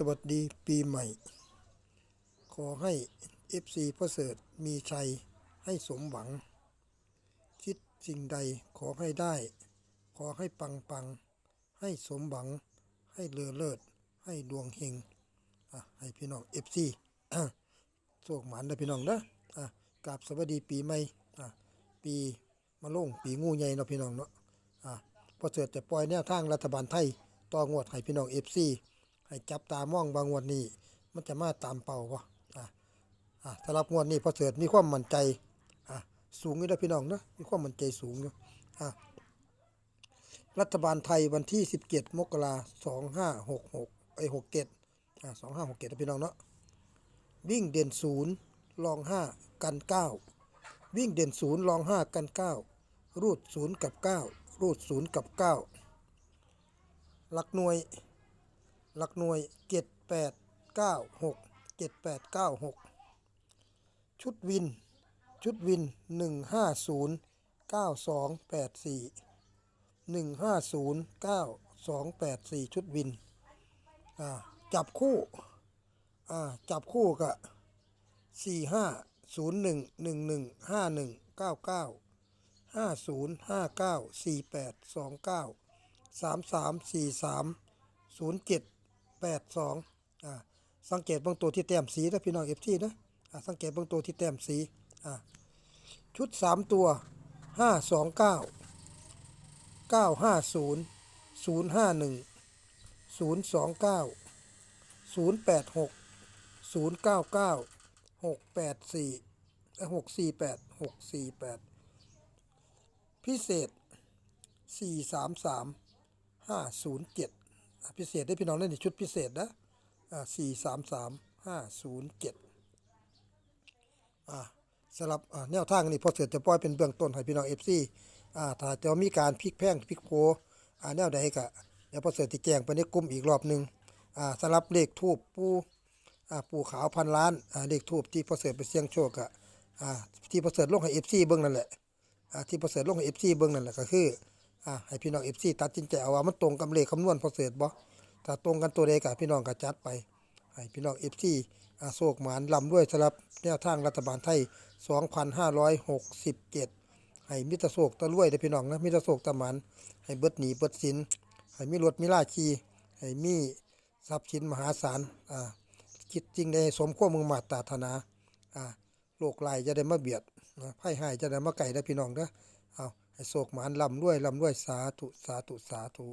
สวัสดีปีใหม่ ขอให้ FC ประเสริฐมีชัยให้สมหวัง คิดสิ่งใดขอให้ได้ ขอให้ปังปัง ให้สมหวัง ให้เลือเลิศ ให้ดวงเฮงอะให้พี่น้อง FC อะโชคหมันนะพี่น้องนะอะกราบสวัสดีปีใหม่อะปีมะโรงปีงูใหญ่เนาะพี่น้องเนาะอะประเสริฐจะปล่อยแนวทางรัฐบาลไทยต่องวดให้พี่น้อง FC ให้จับตามองบางงวดนี้ มันจะมาตามเป่าวะอะอะถ้ารับงวดนี้พอเสริฐมีความมั่นใจอะสูงอยู่นะพี่น้องนะมีความมั่นใจสูงอยู่อะรัฐบาลไทยวันที่ 17 มกราสองห้าหกหกไอหกเจ็ดอะสองห้าหกเจ็ดนะพี่น้องเนาะวิ่งเด่นศูนย์รองห้ากันเก้าวิ่งเด่นศูนย์รองห้ากันเก้ารูดศูนย์กับเก้ารูดศูนย์กับเก้าหลักหน่วย หลักหน่วยเจ็ดแปดเก้าหกเจ็ดแปดเก้าหกชุดวิน ชุดวินหนึ่งห้าศูนย์เก้าสองแปดสี่หนึ่งห้าศูนย์เก้าสองแปดสี่ชุดวิน อ่า จับคู่ อ่า จับคู่กับสี่ห้าศูนย์หนึ่ แปดสองอ่าสังเกตบางตัวที่แต้มสีนะพี่น้องเอฟทีนะอ่าสังเกตบางตัวที่แต้มสีอ่าชุดสามตัวห้าสองเก้าเก้าห้าศูนย์ศูนย์ห้าหนึ่งศูนย์สองเก้าศูนย์แปดหกศูนย์เก้าเ5 2 9 9 5 0 0 5 1 0 2หกสี่แปดหกสี่แปดพิเศษสี่สามสามห้าศูนย์เจ็ด พิเศษได้พี่น้องเล่นในชุดพิเศษนะอ่าสี่สามสามห้าศูนย์เจ็ดอ่าสำหรับอ่าแนวทางนี้พอเสร็จะปล่อยเป็นเบื้องต้นให้พี่น้องเอฟซีอ่าถ้าจะมีการพลิกแพงพลิกโพอ่าแนวใดก็เดี๋ยวพอเสร็จะแจ้งไปในกลุ่มอีกรอบหนึ่งอ่าสำหรับเลขทูบปูอ่าปูขาวพันล้านอ่าเลขทูบที่พอเสร็จไปเสี่ยงโชคอะอ่าที่พอเสร็จลงให้เอฟซีเบื้องนั่นแหละอ่าที่พอเสร็จลงให้เอฟซีเบื้องนั่นแหละก็คือ อ่าให้พี่น้องเอฟซีตัดสินใจเอาว่ามันตรงกับเลขคำนวณพอเสร็จบ่ถ้าตรงกันตัวใดกับพี่น้องก็จัดไปให้พี่น้องเอฟซีอาโศกหมานลำด้วยสำหรับแนวทางรัฐบาลไทย 2567 ให้มิตรโศกตะลุยได้อพี่น้องนะมิตรโศกตะหมันให้เบิดหนีเบิดสินให้มีรถมีลาชีให้มีทรัพย์สินมหาศาลอ่าคิดจริงได้สมความมึงมาตรฐานาอ่าโรคลายจะได้มาเบียดนะไพ่หายจะได้มาไก่ได้พี่น้องเด้อเอา ให้โศกหมานลำด้วยลำด้วยสาธุ สาธุ สาธุ